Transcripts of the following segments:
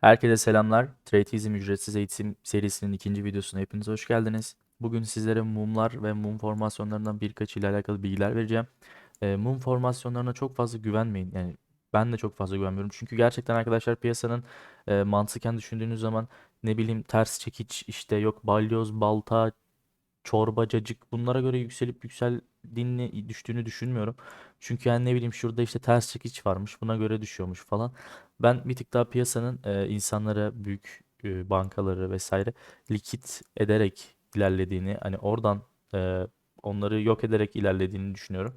Herkese selamlar. Tradeizm ücretsiz eğitim serisinin ikinci videosuna hepiniz hoş geldiniz. Bugün sizlere mumlar ve mum formasyonlarından birkaç ile alakalı bilgiler vereceğim. Ee, mum formasyonlarına çok fazla güvenmeyin. Yani ben de çok fazla güvenmiyorum. Çünkü gerçekten arkadaşlar piyasanın e, mantıken düşündüğünüz zaman ne bileyim ters çekiç işte yok balyoz, balta, çorba, cacık bunlara göre yükselip yükseldiğini düştüğünü düşünmüyorum. Çünkü yani ne bileyim şurada işte ters çekiç varmış buna göre düşüyormuş falan. Ben bir tık daha piyasanın e, insanlara büyük e, bankaları vesaire likit ederek ilerlediğini hani oradan e, onları yok ederek ilerlediğini düşünüyorum.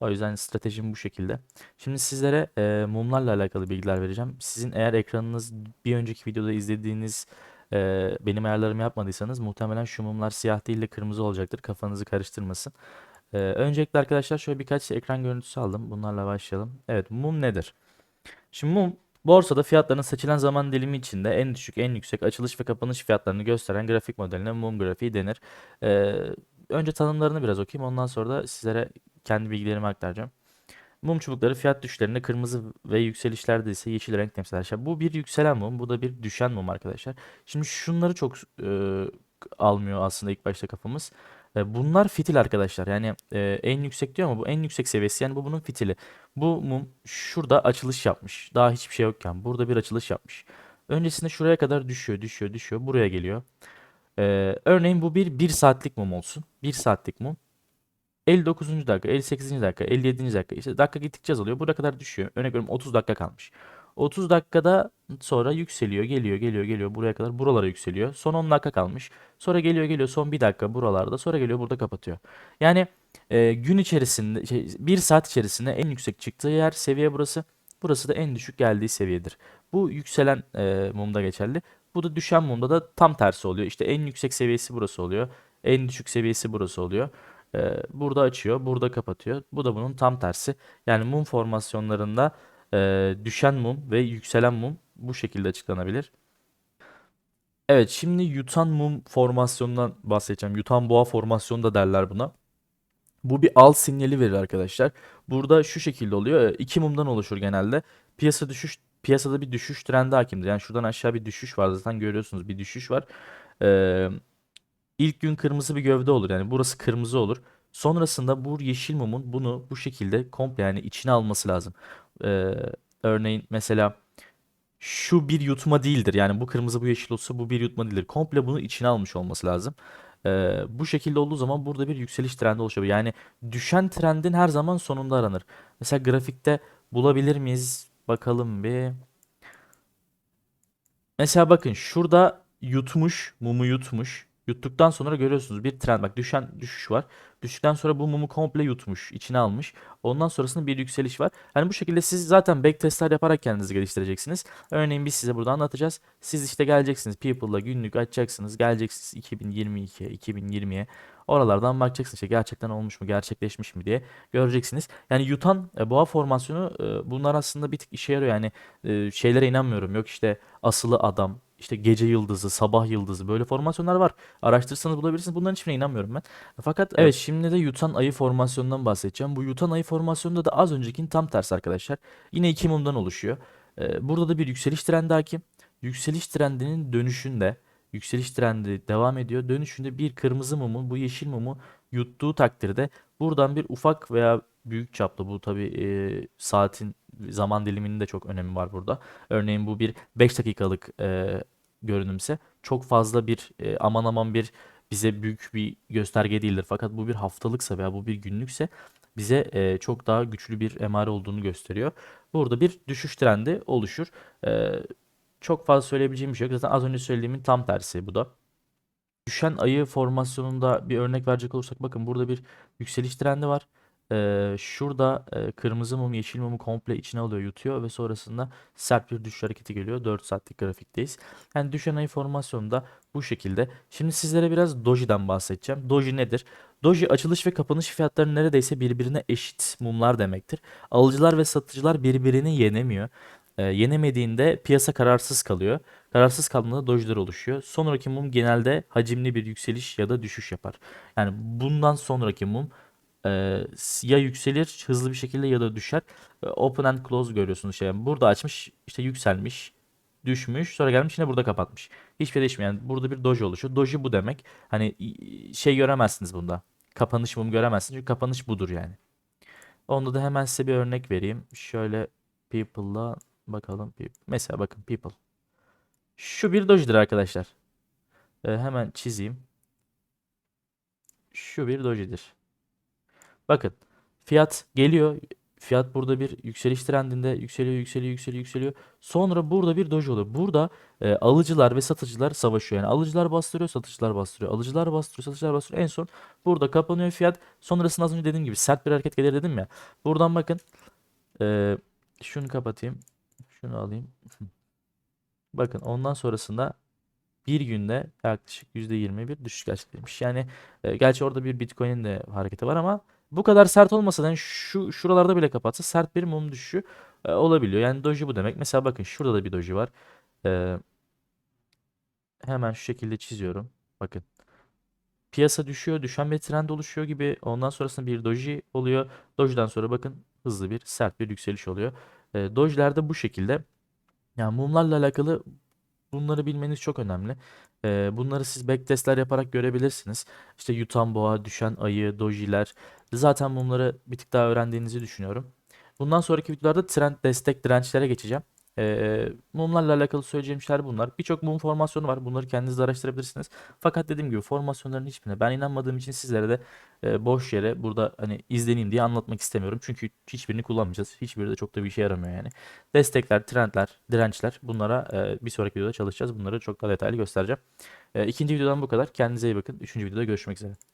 O yüzden stratejim bu şekilde. Şimdi sizlere e, mumlarla alakalı bilgiler vereceğim. Sizin eğer ekranınız bir önceki videoda izlediğiniz e, benim ayarlarımı yapmadıysanız muhtemelen şu mumlar siyah değil de kırmızı olacaktır. Kafanızı karıştırmasın. E, öncelikle arkadaşlar şöyle birkaç ekran görüntüsü aldım. Bunlarla başlayalım. Evet mum nedir? Şimdi mum borsada fiyatların seçilen zaman dilimi içinde en düşük en yüksek açılış ve kapanış fiyatlarını gösteren grafik modeline mum grafiği denir. Ee, önce tanımlarını biraz okuyayım ondan sonra da sizlere kendi bilgilerimi aktaracağım. Mum çubukları fiyat düşüşlerinde kırmızı ve yükselişlerde ise yeşil renk temsil eder. Bu bir yükselen mum, bu da bir düşen mum arkadaşlar. Şimdi şunları çok e, almıyor aslında ilk başta kafamız. E, bunlar fitil arkadaşlar. Yani e, en yüksek diyor ama bu en yüksek seviyesi. Yani bu bunun fitili. Bu mum şurada açılış yapmış. Daha hiçbir şey yokken burada bir açılış yapmış. Öncesinde şuraya kadar düşüyor, düşüyor, düşüyor. Buraya geliyor. E, örneğin bu bir 1 saatlik mum olsun. 1 saatlik mum. 59. dakika, 58. dakika, 57. dakika. İşte dakika gittikçe azalıyor. Buraya kadar düşüyor. Örnek veriyorum 30 dakika kalmış. 30 dakikada sonra yükseliyor, geliyor, geliyor, geliyor buraya kadar buralara yükseliyor. Son 10 dakika kalmış. Sonra geliyor, geliyor son 1 dakika buralarda. Sonra geliyor burada kapatıyor. Yani e, gün içerisinde, şey, 1 saat içerisinde en yüksek çıktığı yer seviye burası. Burası da en düşük geldiği seviyedir. Bu yükselen e, mumda geçerli. Bu da düşen mumda da tam tersi oluyor. İşte en yüksek seviyesi burası oluyor. En düşük seviyesi burası oluyor. E, burada açıyor, burada kapatıyor. Bu da bunun tam tersi. Yani mum formasyonlarında e, düşen mum ve yükselen mum bu şekilde açıklanabilir. Evet şimdi yutan mum formasyonundan bahsedeceğim. Yutan boğa formasyonu da derler buna. Bu bir al sinyali verir arkadaşlar. Burada şu şekilde oluyor. E, İki mumdan oluşur genelde. Piyasa düşüş piyasada bir düşüş trendi hakimdir. Yani şuradan aşağı bir düşüş var zaten görüyorsunuz bir düşüş var. Ee, ilk gün kırmızı bir gövde olur. Yani burası kırmızı olur. Sonrasında bu yeşil mumun bunu bu şekilde komple yani içine alması lazım. Ee, örneğin mesela şu bir yutma değildir. Yani bu kırmızı bu yeşil olsa bu bir yutma değildir. Komple bunu içine almış olması lazım. Ee, bu şekilde olduğu zaman burada bir yükseliş trendi oluşabilir. Yani düşen trendin her zaman sonunda aranır. Mesela grafikte bulabilir miyiz? Bakalım bir. Mesela bakın şurada yutmuş, mumu yutmuş. Yuttuktan sonra görüyorsunuz bir trend bak düşen düşüş var. Düştükten sonra bu mumu komple yutmuş, içine almış. Ondan sonrasında bir yükseliş var. Hani bu şekilde siz zaten backtestler yaparak kendinizi geliştireceksiniz. Örneğin biz size burada anlatacağız. Siz işte geleceksiniz People'la günlük açacaksınız. Geleceksiniz 2022, 2020'ye. Oralardan bakacaksınız işte gerçekten olmuş mu, gerçekleşmiş mi diye göreceksiniz. Yani yutan e, boğa formasyonu e, bunlar aslında bir tık işe yarıyor. Yani e, şeylere inanmıyorum. Yok işte asılı adam, işte gece yıldızı, sabah yıldızı böyle formasyonlar var. Araştırırsanız bulabilirsiniz. Bunların hiçbirine inanmıyorum ben. Fakat evet şimdi de yutan ayı formasyonundan bahsedeceğim. Bu yutan ayı formasyonunda da az öncekinin tam tersi arkadaşlar. Yine iki mumdan oluşuyor. Ee, burada da bir yükseliş trendi hakim. Yükseliş trendinin dönüşünde yükseliş trendi devam ediyor. Dönüşünde bir kırmızı mumun bu yeşil mumu yuttuğu takdirde buradan bir ufak veya büyük çaplı bu tabi e, saatin zaman diliminin de çok önemi var burada. Örneğin bu bir 5 dakikalık e, görünümse çok fazla bir e, aman aman bir bize büyük bir gösterge değildir. Fakat bu bir haftalıksa veya bu bir günlükse bize e, çok daha güçlü bir emare olduğunu gösteriyor. Burada bir düşüş trendi oluşur. E, çok fazla söyleyebileceğim bir şey yok. Zaten az önce söylediğimin tam tersi bu da. Düşen ayı formasyonunda bir örnek verecek olursak bakın burada bir yükseliş trendi var. Ee, şurada e, kırmızı mum yeşil mumu komple içine alıyor yutuyor ve sonrasında sert bir düşüş hareketi geliyor. 4 saatlik grafikteyiz. Yani düşen ayı formasyonu da bu şekilde. Şimdi sizlere biraz Doji'den bahsedeceğim. Doji nedir? Doji açılış ve kapanış fiyatları neredeyse birbirine eşit mumlar demektir. Alıcılar ve satıcılar birbirini yenemiyor. Ee, yenemediğinde piyasa kararsız kalıyor. Kararsız kaldığında dojiler oluşuyor. Sonraki mum genelde hacimli bir yükseliş ya da düşüş yapar. Yani bundan sonraki mum e, ya yükselir hızlı bir şekilde ya da düşer. E, open and close görüyorsunuz şey. Yani burada açmış işte yükselmiş düşmüş. Sonra gelmiş yine burada kapatmış. Hiçbir şey değişmiyor. Yani burada bir doji oluşuyor. Doji bu demek. Hani şey göremezsiniz bunda. Kapanış mum göremezsiniz. Çünkü kapanış budur yani. Onda da hemen size bir örnek vereyim. Şöyle people'la bakalım. Mesela bakın people. Şu bir dojidir arkadaşlar. Ee, hemen çizeyim. Şu bir dojidir. Bakın fiyat geliyor. Fiyat burada bir yükseliş trendinde yükseliyor, yükseliyor, yükseliyor, yükseliyor. Sonra burada bir doji oluyor. Burada e, alıcılar ve satıcılar savaşıyor. Yani alıcılar bastırıyor, satıcılar bastırıyor. Alıcılar bastırıyor, satıcılar bastırıyor. En son burada kapanıyor fiyat. Sonrasında az önce dediğim gibi sert bir hareket gelir dedim ya. Buradan bakın. e, şunu kapatayım. Şunu alayım. Bakın ondan sonrasında bir günde yaklaşık %20 bir düşüş gerçekleşmiş. Yani e, gerçi orada bir Bitcoin'in de hareketi var ama bu kadar sert olmasa da yani şu şuralarda bile kapatsa sert bir mum düşüşü e, olabiliyor. Yani doji bu demek. Mesela bakın şurada da bir doji var. E, hemen şu şekilde çiziyorum. Bakın. Piyasa düşüyor, düşen bir trend oluşuyor gibi. Ondan sonrasında bir doji oluyor. Doji'den sonra bakın hızlı bir sert bir yükseliş oluyor. E, dojiler de bu şekilde. Yani mumlarla alakalı bunları bilmeniz çok önemli. Ee, bunları siz backtestler yaparak görebilirsiniz. İşte yutan boğa, düşen ayı, dojiler. Zaten bunları bir tık daha öğrendiğinizi düşünüyorum. Bundan sonraki videolarda trend destek dirençlere geçeceğim. Ee, mumlarla alakalı söyleyeceğim şeyler bunlar. Birçok mum formasyonu var. Bunları kendiniz de araştırabilirsiniz. Fakat dediğim gibi formasyonların hiçbirine ben inanmadığım için sizlere de e, boş yere burada hani izleneyim diye anlatmak istemiyorum. Çünkü hiçbirini kullanmayacağız. Hiçbiri de çok da bir işe yaramıyor yani. Destekler, trendler, dirençler bunlara e, bir sonraki videoda çalışacağız. Bunları çok daha detaylı göstereceğim. E, ikinci videodan bu kadar. Kendinize iyi bakın. Üçüncü videoda görüşmek üzere.